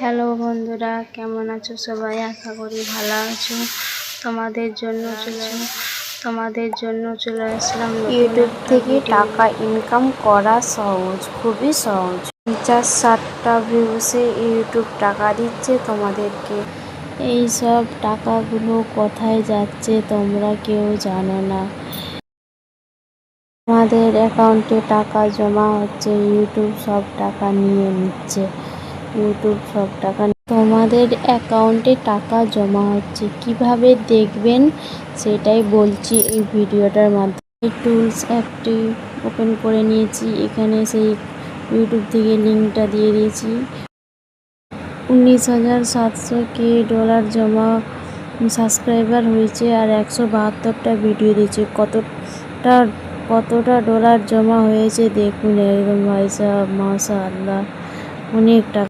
Hello বন্ধুরা কেমন আছো সবাই? আশা করি ভালো আছো। তোমাদের জন্য চলে তোমাদের জন্য চলে আসলাম ইউটিউব থেকে টাকা ইনকাম করা সহজ খুবই সহজ। পঞ্চাশ ষাটটা ভিউসে ইউটিউব টাকা দিচ্ছে তোমাদেরকে। এই সব টাকাগুলো কোথায় যাচ্ছে তোমরা কেউ জানো না। আমাদের অ্যাকাউন্টে টাকা জমা হচ্ছে ইউটিউব সব টাকা নিয়ে নিচ্ছে। ইউটিউব সব টাকা তোমাদের অ্যাকাউন্টে টাকা জমা হচ্ছে, কীভাবে দেখবেন সেটাই বলছি এই ভিডিওটার মাধ্যমে। টুলস অ্যাপটি ওপেন করে নিয়েছি, এখানে সেই ইউটিউব থেকে লিঙ্কটা দিয়ে দিয়েছি। উনিশ হাজার সাতশো কে ডলার জমা সাবস্ক্রাইবার হয়েছে আর একশো বাহাত্তরটা ভিডিও দিয়েছে। কতটা কতটা ডলার জমা হয়েছে দেখুন একদম ভাই মাশা আল্লাহ অনেক টাকা।